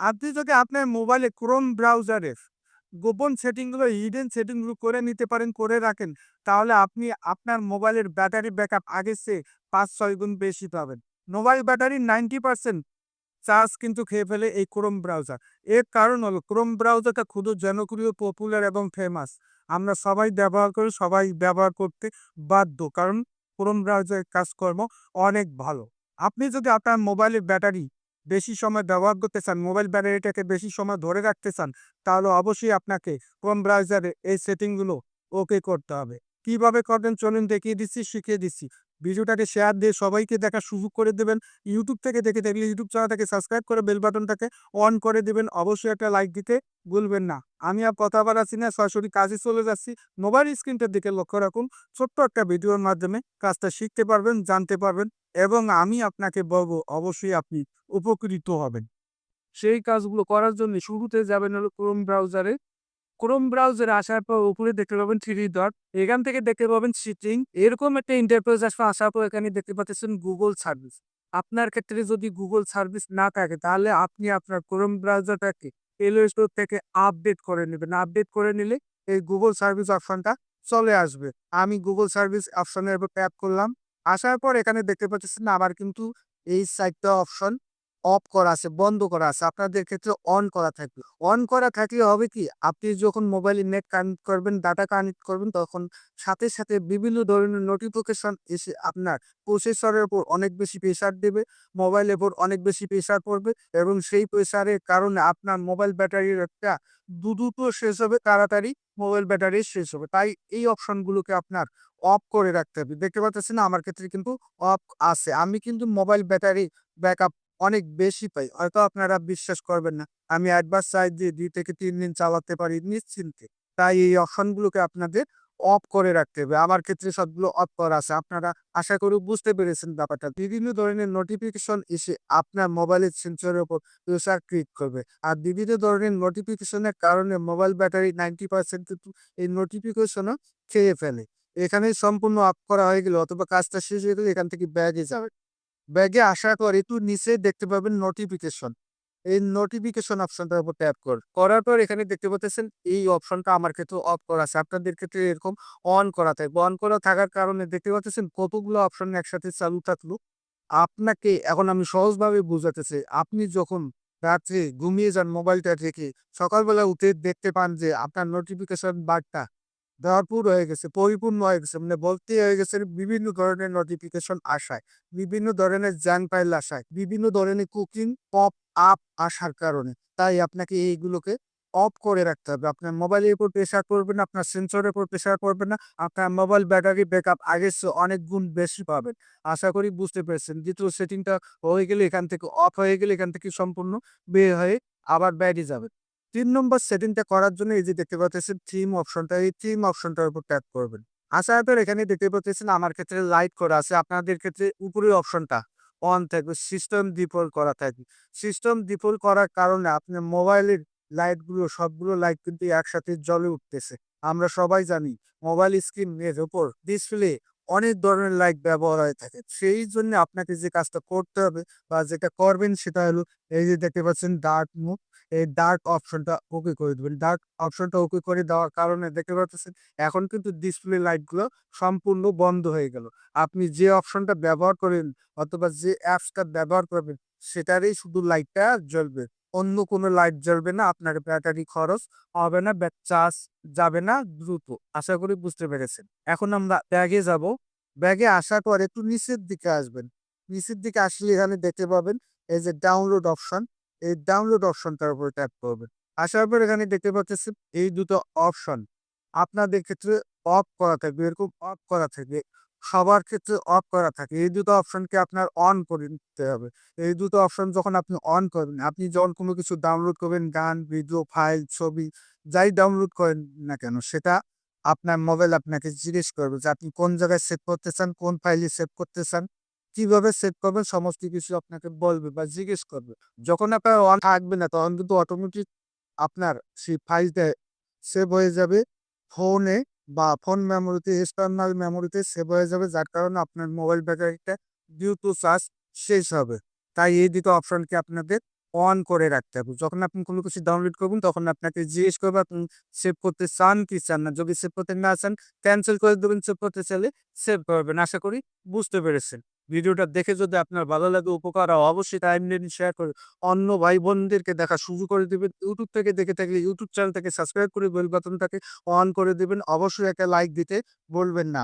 আপনি যদি আপনার মোবাইলে ক্রোম ব্রাউজারের গোপন সেটিংগুলো হিডেন সেটিংগুলো করে নিতে পারেন, করে রাখেন, তাহলে আপনি আপনার মোবাইলের ব্যাটারি ব্যাকআপ আগের চেয়ে পাঁচ, ছয় গুণ বেশি পাবেন। Mobile battery ninety percent charge কিন্তু খেয়ে ফেলে এই ক্রোম ব্রাউজার এর কারণ হলো ক্রোম ব্রাউজারটা খুবই জনপ্রিয় পপুলার এবং ফেমাস আমরা সবাই ব্যবহার করি, সবাই ব্যবহার করতে বাধ্য, কারণ ক্রোম ব্রাউজারের কাজকর্ম অনেক ভালো। আপনি যদি আপনার মোবাইলের ব্যাটারি বেশি সময় ব্যবহার করতে চান, মোবাইল ব্যাটারিটাকে বেশি সময় ধরে রাখতে চান, তাহলে অবশ্যই আপনাকে ক্রোম ব্রাউজারে এই সেটিংগুলো ওকে করতে হবে। কীভাবে করবেন? চলুন দেখিয়ে দিচ্ছি, শিখিয়ে দিচ্ছি। ভিডিওটাকে শেয়ার দিয়ে সবাইকে দেখার সুযোগ করে দেবেন। ইউটিউব থেকে দেখে থাকলে ইউটিউব চ্যানেলটাকে সাবস্ক্রাইব করে বেল বাটনটাকে অন করে দেবেন। অবশ্যই একটা লাইক দিতে ভুলবেন না। আমি আর কথা বাড়াচ্ছি না, সরাসরি কাজে চলে যাচ্ছি। মোবাইল স্ক্রিনটার দিকে লক্ষ্য রাখুন, ছোট্ট একটা ভিডিওর মাধ্যমে কাজটা শিখতে পারবেন, জানতে পারবেন এবং আমি আপনাকে বলব, অবশ্যই আপনি উপকৃত হবেন। সেই কাজগুলো করার জন্য শুরুতে যাবেন ক্রোম ব্রাউজারে ক্রোম ব্রাউজারে আসার পর উপরে দেখতে পাবেন থ্রি ডট এখান থেকে দেখতে পাবেন সিটিং এরকম একটা ইন্টারফেস আসবে আসার পর এখানে দেখতে পাচ্ছেন গুগল সার্ভিস আপনার ক্ষেত্রে যদি গুগল সার্ভিস না থাকে, তাহলে আপনি আপনার ক্রোম ব্রাউজারটাকে প্লে স্টোর থেকে আপডেট করে নেবেন। আপডেট করে নিলে এই গুগল সার্ভিস অপশনটা চলে আসবে। আমি গুগল সার্ভিস অপশনের উপর ট্যাপ করলাম। আসার পর এখানে দেখতে পাচ্ছেন আমার কিন্তু এই সাইটটা অপশন অফ করা আছে, বন্ধ করা আছে, আপনাদের ক্ষেত্রে অন করা থাকবে। অন করা থাকলে হবে কি, আপনি যখন মোবাইলে নেট কানেক্ট করবেন, ডাটা কানেক্ট করবেন, তখন সাথে সাথে বিভিন্ন ধরনের নোটিফিকেশন এসে আপনার প্রসেসরের উপর অনেক বেশি প্রেশার দেবে মোবাইলের উপর অনেক বেশি প্রেশার পড়বে এবং সেই প্রেশারের কারণে আপনার মোবাইল ব্যাটারির একটা দ্রুত শেষ হবে, তাড়াতাড়ি মোবাইল ব্যাটারি শেষ হবে। তাই এই অপশনগুলোকে আপনার অফ করে রাখতে হবে। দেখতে পাচ্ছেন, আমার ক্ষেত্রে কিন্তু অফ আছে। আমি কিন্তু মোবাইল ব্যাটারি ব্যাকআপ অনেক বেশি পাই। হয়তো আপনারা বিশ্বাস করবেন না। আমি অ্যাডভান্স চার্জ দিয়ে দুই থেকে তিন দিন চালাতে পারি নিশ্চিন্তে। তাই এই অপশনগুলোকে আপনাদের অফ করে রাখতে হবে। আমার ক্ষেত্রে সবগুলো অফ করা আছে। আপনারা আশা করি বুঝতে পেরেছেন ব্যাপারটা। বিভিন্ন ধরনের নোটিফিকেশন এসে আপনার মোবাইলের সেন্সরের উপর প্রেশার ক্রিয়েট করবে। আর বিভিন্ন ধরনের নোটিফিকেশনের কারণে মোবাইল ব্যাটারি নাইনটি পার্সেন্ট এই নোটিফিকেশনও খেয়ে ফেলে। এখানে সম্পূর্ণ অফ করা হয়ে গেলে অথবা কাজটা শেষ হয়ে গেলে এখান থেকে ব্যাগে যাবে। ব্যাগে আসার পর একটু নিচে দেখতে পাবেন নোটিফিকেশন এই নোটিফিকেশন অপশনটার উপর ট্যাপ কর। করার পর এখানে দেখতে পাচ্ছেন, এই অপশনটা আমার ক্ষেত্রে অফ করা আছে। আপনাদের ক্ষেত্রে এরকম অন করা থাকবে। অন করা থাকার কারণে দেখতে পাচ্ছেন, কতগুলো অপশন একসাথে চালু থাকল। আপনাকে এখন আমি সহজভাবে বুঝাতেছি আপনি যখন রাত্রে ঘুমিয়ে যান মোবাইলটা রেখে, সকালবেলা উঠে দেখতে পান যে আপনার নোটিফিকেশন বারটা ভরপুর হয়ে গেছে, পরিপূর্ণ হয়ে গেছে মানে বলতে হয়ে গেছে, বিভিন্ন ধরনের নোটিফিকেশন আসায়, বিভিন্ন ধরনের জ্যান ফাইল আসায়, বিভিন্ন ধরনের কুকিং পপ আপ আসার কারণে। তাই আপনাকে এইগুলোকে অফ করে রাখতে হবে। আপনার মোবাইলের উপর প্রেশার পড়বে না, আপনার সেন্সরের উপর প্রেশার পড়বে না, আপনার মোবাইল ব্যাটারি ব্যাকআপ আগের চেয়ে অনেক গুণ বেশি পাবেন। আশা করি বুঝতে পেরেছেন। দ্বিতীয় সেটিংটা হয়ে গেলে এখান থেকে অফ হয়ে গেলে এখান থেকে সম্পূর্ণ বের হয়ে আবার বাইরে যাবে তিন নম্বর সেটিংটা করার জন্য এই যে দেখতে পাচ্ছেন থিম অপশনটা, এই থিম অপশনটার উপর ট্যাপ করবেন। আসার পর এখানে দেখতে পাচ্ছেন আমার ক্ষেত্রে লাইট করা আছে। আপনাদের ক্ষেত্রে উপরের অপশনটা অন থাকবে, সিস্টেম ডিফল্ট করা থাকবে। সিস্টেম ডিফল্ট করার কারণে আপনার মোবাইলের লাইটগুলো, সবগুলো লাইট কিন্তু একসাথে জ্বলে উঠতেছে। আমরা সবাই জানি মোবাইল স্ক্রিনের উপর ডিসপ্লে অনেক ধরনের লাইট ব্যবহার হয়ে থাকে। সেই জন্য আপনাকে যে কাজটা করতে হবে বা যেটা করবেন সেটা হলো এই যে দেখতে পাচ্ছেন ডার্ক মুভ এই ডার্ক অপশনটা ওকে করে দেবেন। ডার্ক অপশনটা ওকে করে দেওয়ার কারণে দেখতে পাচ্ছেন, এখন কিন্তু ডিসপ্লে লাইটগুলো সম্পূর্ণ বন্ধ হয়ে গেল। আপনি যে অপশনটা ব্যবহার করেন অথবা যে অ্যাপসটা ব্যবহার করবেন, সেটারই শুধু লাইটটা জ্বলবে। অন্য কোনো লাইট জ্বলবে না, আপনার ব্যাটারি খরচ হবে না চার্জ যাবে না দ্রুত। আশা করি বুঝতে পেরেছেন। এখন আমরা ব্যাগে যাব। ব্যাগে আসার পর একটু নিচের দিকে আসবেন। নিচের দিকে আসলে এখানে দেখতে পাবেন, এই যে ডাউনলোড অপশন এই ডাউনলোড অপশনটার উপর ট্যাপ করবেন আসার পর এখানে দেখতে পাচ্ছেন এই দুটো অপশন আপনাদের ক্ষেত্রে অফ করা থাকবে, এরকম অফ করা থাকবে। সবার ক্ষেত্রে অফ করা থাকে। এই দুটো অপশনকে আপনার অন করে নিতে হবে। এই দুটো অপশন যখন আপনি অন করবেন, আপনি যখন কোনো কিছু ডাউনলোড করবেন, গান ভিডিও ফাইল ছবি, যাই ডাউনলোড করেন না কেন, সেটা আপনার মোবাইল আপনাকে জিজ্ঞেস করবে যে আপনি কোন জায়গায় সেভ করতে চান, কোন ফাইলে সেভ করতে চান। কীভাবে সেভ করবেন সমস্ত কিছু আপনাকে বলবে বা জিজ্ঞেস করবে। যখন আপনার অন থাকবে না, তখন কিন্তু অটোমেটিক আপনার সেই ফাইলটা সেভ হয়ে যাবে। ফোনে বা ফোন মেমোরিতে এক্সটার্নাল মেমোরিতে সেভ হয়ে যাবে। যার কারণে আপনার মোবাইল ব্যাটারিটা ডিউ টু চার্জ শেষ হবে। তাই এই দুটো অপশনকে আপনাদের অন করে রাখতে হবে। যখন আপনি কোনো কিছু ডাউনলোড করবেন, তখন আপনাকে জিজ্ঞেস করবে, আপনি সেভ করতে চান কি চান না? যদি সেভ করতে না চান ক্যান্সেল করে দেবেন সেভ করতে চাইলে সেভ করবেন। আশা করি বুঝতে পেরেছেন। ভিডিওটা দেখে যদি আপনার ভালো লাগে, উপকার হয়, অবশ্যই টাইম নেন শেয়ার করে অন্য ভাই বোনদেরকে দেখা শুরু করে দেবেন। ইউটিউব থেকে দেখে থাকলে ইউটিউব চ্যানেলটাকে সাবস্ক্রাইব করে বেল বাটনটাকে অন করে দেবেন। অবশ্যই একটা লাইক দিতে বলবেন না।